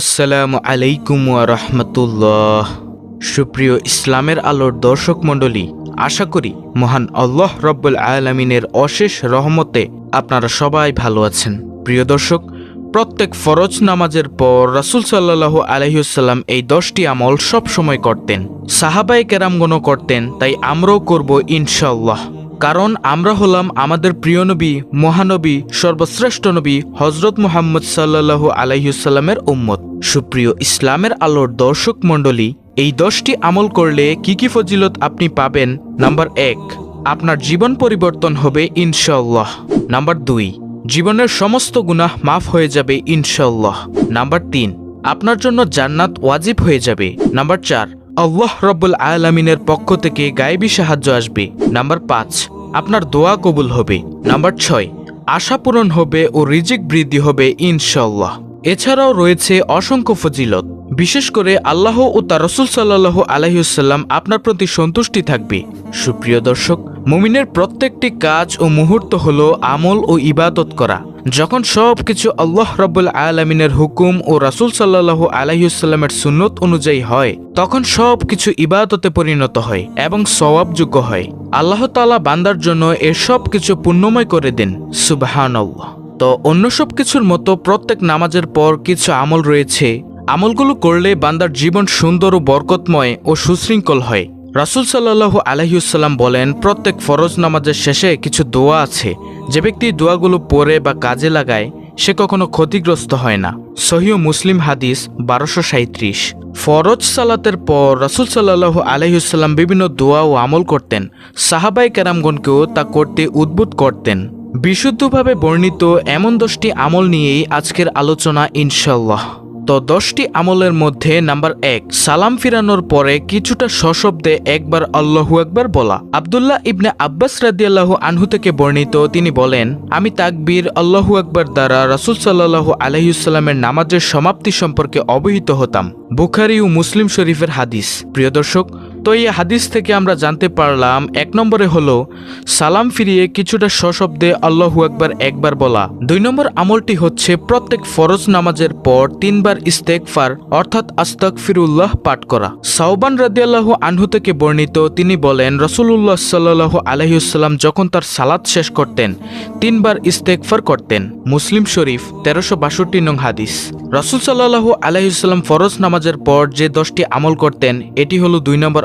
আসসালামু আলাইকুম রহমতুল্লাহ। সুপ্রিয় ইসলামের আলোর দর্শক মণ্ডলী, আশা করি মহান আল্লাহ রব্বুল আলমিনের অশেষ রহমতে আপনারা সবাই ভালো আছেন। প্রিয় দর্শক, প্রত্যেক ফরজ নামাজের পর রাসুল সাল্লাহ আলহিউসাল্লাম এই দশটি আমল সব সময় করতেন। সাহাবাই কেরামগণও করতেন, তাই আমরাও করব ইনশাল্লাহ কারণ আমরা হলাম আমাদের প্রিয় নবী, মহানবী, সর্বশ্রেষ্ঠ নবী হজরত মুহাম্মদ সাল্লাল্লাহু আলাইসাল্লামের উম্মত। সুপ্রিয় ইসলামের আলোর দর্শক মণ্ডলী, এই দশটি আমল করলে কি কি ফজিলত আপনি পাবেন? নাম্বার এক, আপনার জীবন পরিবর্তন হবে ইনশাল্লাহ নাম্বার দুই, জীবনের সমস্ত গুনাহ মাফ হয়ে যাবে ইনশাল্লাহ নাম্বার তিন, আপনার জন্য জান্নাত ওয়াজিব হয়ে যাবে। নাম্বার চার আল্লাহ রব্বুল আলামিনের পক্ষ থেকে গায়েবী সাহায্য আসবে। নাম্বার পাঁচ, আপনার দোয়া কবুল হবে। নাম্বার ছয়, আশা পূরণ হবে ও রিজিক বৃদ্ধি হবে ইনশাল্লাহ এছাড়াও রয়েছে অসংখ্য ফজিলত। বিশেষ করে আল্লাহ ও তার রসুল সাল্লাহ আলহিউসাল্লাম আপনার প্রতি সন্তুষ্টি থাকবে। সুপ্রিয় দর্শক, মুমিনের প্রত্যেকটি কাজ ও মুহূর্ত হল আমল ও ইবাদত করা। যখন সব কিছু আল্লাহ রব্বুল আলমিনের হুকুম ও রাসুল সাল্লাহ আলাইসাল্লামের সুন্নত অনুযায়ী হয়, তখন সব কিছু ইবাদতে পরিণত হয় এবং সওয়াবযোগ্য হয়। আল্লাহ তালা বান্দার জন্য এর সব কিছু পুণ্যময় করে দেন। সুবাহান তো অন্য সব কিছুর মতো প্রত্যেক নামাজের পর কিছু আমল রয়েছে। আমলগুলো করলে বান্দার জীবন সুন্দর ও বরকতময় ও সুশৃঙ্খল হয়। রাসুল সাল্লাহু আলহিউসাল্লাম বলেন, প্রত্যেক ফরজ নামাজের শেষে কিছু দোয়া আছে। যে ব্যক্তি দোয়াগুলো পড়ে বা কাজে লাগায়, সে কখনো ক্ষতিগ্রস্ত হয় না। সহিও মুসলিম হাদিস বারোশো সাঁত্রিশ ফরজ সালাতের পর রাসুল সাল্লাহু আলহিউসাল্লাম বিভিন্ন দোয়া ও আমল করতেন। সাহাবাই কেরামগণকেও তা করতে উদ্বুদ্ধ করতেন। বিশুদ্ধভাবে বর্ণিত এমন দশটি আমল নিয়েই আজকের আলোচনা ইনশাল্লাহ তো দশটি আমলের মধ্যে নাম্বার এক, সালাম ফিরানোর পরে কিছুটা সশব্দে একবার আল্লাহু একবার বলা। আবদুল্লাহ ইবনে আব্বাস রাদিয়াল্লাহু আনহু থেকে বর্ণিত, তিনি বলেন, আমি তাকবীর আল্লাহু একবার দ্বারা রাসুল সাল্লাহু আলহিউসাল্লামের নামাজের সমাপ্তি সম্পর্কে অবহিত হতাম। বুখারি ও মুসলিম শরীফের হাদিস। প্রিয় দর্শক তো এই হাদিস থেকে আমরা জানতে পারলাম, এক নম্বরে হলো, সালাম ফিরিয়ে কিছুটা সশব্দে আল্লাহু একবার একবার বলা। দুই নম্বর আমলটি হচ্ছে, প্রত্যেক ফরজ নামাজের পর তিনবার ইস্তেকফার অর্থাৎ আস্তাক ফিরুল্লাহ পাঠ করা। সাউবান রাদিয়াল্লাহু আনহু থেকে বর্ণিত, তিনি বলেন রসুল্লাহ সাল্লাহ আলহিউসাল্লাম যখন তার সালাদ শেষ করতেন, তিনবার ইস্তেকফার করতেন। মুসলিম শরীফ, তেরোশো বাষট্টি নং হাদিস। রসুল সাল্লাহু আলহিউসাল্লাম ফরজ নামাজের পর যে দশটি আমল করতেন, এটি হলো দুই নম্বর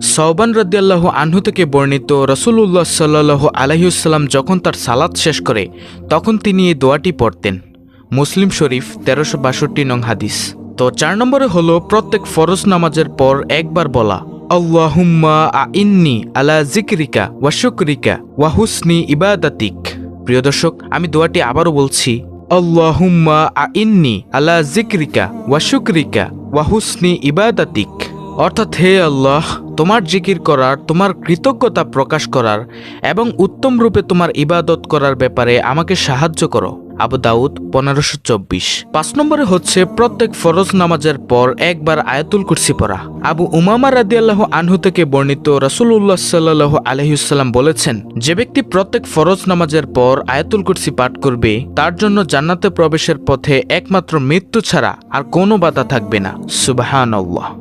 সৌবান রদিয়াল্লাহ আনহু থেকে বর্ণিত রসুল্লাহ সাল্লাহ আলহিউসাল্লাম যখন তার সালাদ শেষ করে, তখন তিনি এই দোয়াটি পড়তেন। মুসলিম শরীফ, তেরোশো বাষট্টি নং হাদিস। তো চার নম্বরে হলো, প্রত্যেক ফরজ নামাজের পর একবার বলা, আল্লাহুম্মা আ ইন্নি আলা জিকরিকা ওয়া শুকরিকা ইবাদাতিক। প্রিয় দর্শক, আমি দোয়াটি আবারও বলছি, আল্লাহুম্মা আ ইন্নি আলা জিকরিকা ওয়া শুকরিকা ওয়া ইবাদাতিক। অর্থাৎ, হে আল্লাহ তোমার জিকির করার, তোমার কৃতজ্ঞতা প্রকাশ করার এবং উত্তম রূপে তোমার ইবাদত করার ব্যাপারে আমাকে সাহায্য করো। আবু দাউদ, পনেরোশো চব্বিশ। পাঁচ নম্বরে হচ্ছে, প্রত্যেক ফরজ নামাজের পর একবার আয়াতুল কুরসি পড়া। আবু উমামা রাদিয়াল্লাহ আনহু থেকে বর্ণিত রাসুল্লাহ সাল্লাহ আলহিউসাল্লাম বলেছেন, যে ব্যক্তি প্রত্যেক ফরজ নামাজের পর আয়াতুল কুরসি পাঠ করবে, তার জন্য জান্নাতে প্রবেশের পথে একমাত্র মৃত্যু ছাড়া আর কোনো বাধা থাকবে না। সুবাহান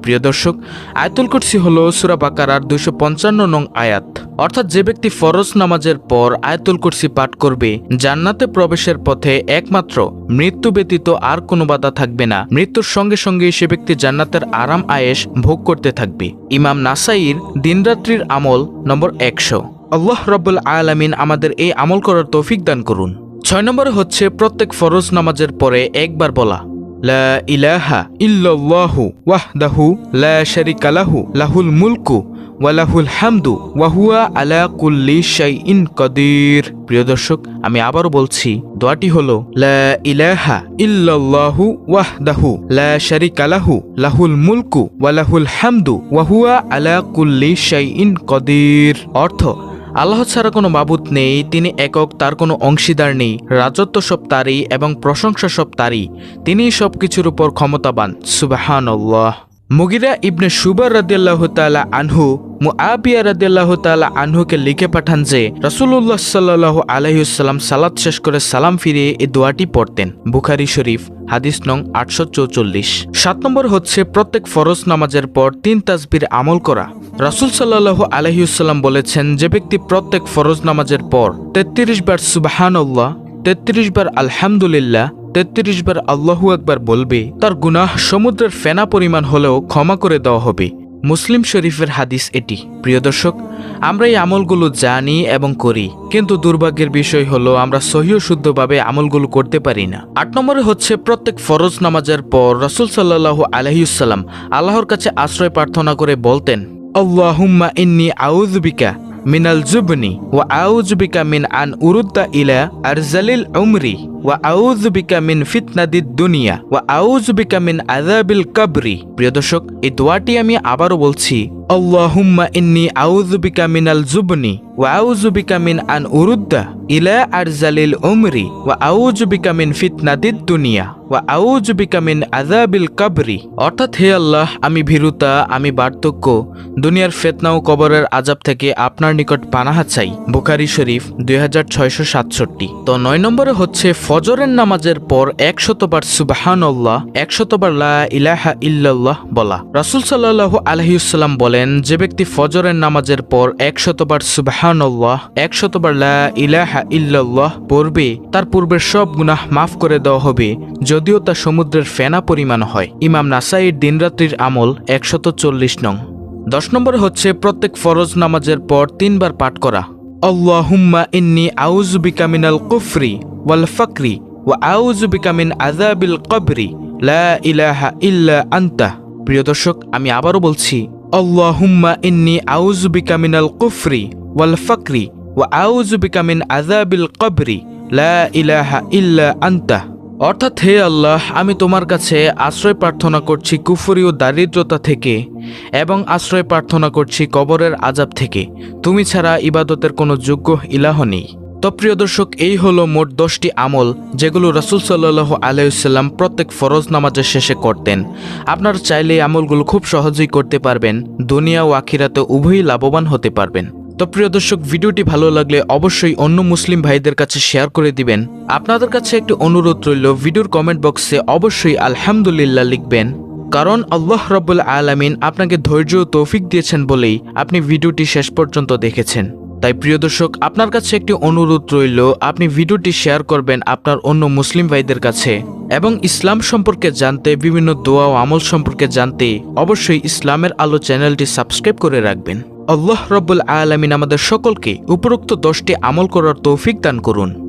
প্রিয় দর্শক, আয়াতুল কুরসি হল সুরা বাকারার দুইশো পঞ্চান্ন নং আয়াত। অর্থাৎ যে ব্যক্তি ফরজ নামাজের পর আয়াতুল কুরসি পাঠ করবে, জান্নাতে প্রবেশের পথে একমাত্র মৃত্যু ব্যতীত আর কোনো বাধা থাকবে না। মৃত্যুর সঙ্গে সঙ্গে সে ব্যক্তি জান্নাতের আরাম আয়েশ ভোগ করতে থাকবে। ইমাম নাসাইর দিনরাত্রির আমল নম্বর একশো। আল্লাহ রব্বুল আলামিন আমাদের এই আমল করার তৌফিক দান করুন। ছয় নম্বরে হচ্ছে প্রত্যেক ফরজ নামাজের পরে একবার বলা, লা ইলাহা ইল্লাল্লাহু ওয়াহদাহু লা শারিকা লাহু, লাহুল মুলকু ওয়ালাহুল হামদু ওয়াহুয়া আলা কুল্লি শাইইন কদির। প্রিয় দর্শক, আমি আবারও বলছি, দোয়াটি হলো, লা ইলাহা ইল্লাল্লাহু ওয়াহদাহু, লা শারিকা লাহু, লাহুল মুলকু ওয়ালাহুল হামদু ওয়াহুয়া আলা কুল্লি শাইইন কদির। অর্থ, আল্লাহ ছাড়া কোনো মাবুত নেই, তিনি একক, তার কোনো অংশীদার নেই, রাজত্ব সব তারই এবং প্রশংসা সব তারই তিনি সব কিছুর উপর ক্ষমতাবান সুবাহান মুগিরা ইবনে সুবার রাদিয়াল্লাহু তাআলা আনহু, মুআবিয়া রাদিয়াল্লাহু তাআলা আনহুকে লিখে পাঠান যে, রাসূলুল্লাহ সাল্লাল্লাহু আলাইহি ওয়াসাল্লাম সালাত শেষ করে সালাম ফিরিয়ে এই দোয়াটি পড়তেন। বুখারী শরীফ, হাদিস নং আটশো চৌচল্লিশ। সাত নম্বর হচ্ছে প্রত্যেক ফরজ নামাজের পর তিন তাসবির আমল করা। রাসূল সাল্লাল্লাহু আলাইহি ওয়াসাল্লাম বলেছেন, যে ব্যক্তি প্রত্যেক ফরজ নামাজের পর তেত্রিশ বার সুবহানাল্লাহ, তেত্রিশ বার আলহামদুলিল্লাহ তেত্রিশ বার আল্লাহু একবার বলবে, তার গুনাহ সমুদ্রের ফেনা পরিমাণ হলেও ক্ষমা করে দেওয়া হবে। মুসলিম শরীফের হাদিস এটি। প্রিয় দর্শক, আমরা এই আমলগুলো জানি এবং করি, কিন্তু দুর্ভাগ্যের বিষয় হলো আমরা সহিহ শুদ্ধভাবে আমলগুলো করতে পারি না। আট নম্বরে হচ্ছে, প্রত্যেক ফরজ নামাজের পর রসুল সাল্লাহু আলহিউসাল্লাম আল্লাহর কাছে আশ্রয় প্রার্থনা করে বলতেন, আল্লাহুম্মা ইন্নি আউযবিকা মিনাল জুবনি ওয়া আউযবিকা মিন আন উরুদ্দা ইলা আরজালিল উমরি। ওয়া আউযবিকা মিন ফিতনাদিদ দুনিয়া, ওয়া আউযবিকা মিন আযাবিল কবরি। প্রিয় দর্শক, এই দোয়াটি আমি আবারও বলছি, আল্লাহুম্মা ইন্নি আউযবিকা মিনাল জুবনি, ওয়া আউযবিকা মিন আন উরুদ্দা ইলা আরজালিল উমরি, ওয়া আউযবিকা মিন ফিতনাদিদ দুনিয়া, ওয়া আউযবিকা মিন আযাবিল কবরি। অর্থাৎ হে আল্লাহ, আমি ভীরুতা, আমি বার্ধক্য, দুনিয়ার ফেতনা ও কবরের আজাব থেকে আপনার নিকট পানাহা চাই। বুখারি শরীফ দুই হাজার ছয়শো সাতষট্টি। তো নয় নম্বরে হচ্ছে ফজরের নামাজের পর একশতবার সুবাহানল্লাহ, একশতবার লা ইলাহা ইল্লাল্লাহ বলা। রাসূল সাল্লাল্লাহু আলহিউসাল্লাম বলেন, যে ব্যক্তি ফজরের নামাজের পর একশতবার সুবাহানল্লাহ, একশতবার লা ইলাহা ইল্লাল্লাহ পড়বে, তার পূর্বের সব গুনাহ মাফ করে দেওয়া হবে, যদিও তা সমুদ্রের ফেনা পরিমাণ হয়। ইমাম নাসাইর দিনরাত্রির আমল একশত চল্লিশ নং। দশ নম্বর হচ্ছে, প্রত্যেক ফরজ নামাজের পর তিনবার পাঠ করা। আল্লাহুম্মা ইন্নি আউযু বিকা মিনাল কুফরি ওয়াল ফাকরি ওয়া আউযু বিকা মিন আযাবিল কবরি লা ইলাহা ইল্লা আনতা প্রিয় দর্শক, আমি আবারও বলছি, আল্লাহুম্মা ইন্নি আউযু বিকা মিনাল কুফরি ওয়াল ফাকরি ওয়া আউযু বিকা মিন আযাবিল কবরি লা ইলাহা ইল্লা আনতা। অর্থাৎ হে আল্লাহ, আমি তোমার কাছে আশ্রয় প্রার্থনা করছি কুফরি ও দারিদ্রতা থেকে এবং আশ্রয় প্রার্থনা করছি কবরের আজাব থেকে। তুমি ছাড়া ইবাদতের কোনো যোগ্য ইলাহ নেই। তো প্রিয় দর্শক, এই হলো মোট দশটি আমল যেগুলো রসুল সাল্লাহ আলাইসাল্লাম প্রত্যেক ফরজ নামাজের শেষে করতেন। আপনারা চাইলে আমলগুলো খুব সহজেই করতে পারবেন, দুনিয়া ও আখিরাতে উভয়ই লাভবান হতে পারবেন। তো প্রিয় দর্শক, ভিডিওটি ভালো লাগলে অবশ্যই অন্য মুসলিম ভাইদের কাছে শেয়ার করে দিবেন। আপনাদের কাছে একটি অনুরোধ রইল, ভিডিওর কমেন্ট বক্সে অবশ্যই আলহামদুলিল্লাহ লিখবেন। কারণ আল্লাহ রব্বুল আলামিন আপনাকে ধৈর্য তৌফিক দিয়েছেন বলেই আপনি ভিডিওটি শেষ পর্যন্ত দেখেছেন। তাই প্রিয় দর্শক, আপনার কাছে একটি অনুরোধ রইল, আপনি ভিডিওটি শেয়ার করবেন আপনার অন্য মুসলিম ভাইদের কাছে। এবং ইসলাম সম্পর্কে জানতে, বিভিন্ন দোয়া ও আমল সম্পর্কে জানতে, অবশ্যই ইসলামের আলো চ্যানেলটি সাবস্ক্রাইব করে রাখবেন। আল্লাহ রব্বুল আয়ালামিন আমাদের সকলকে উপরোক্ত দশটি আমল করার তৌফিক দান করুন।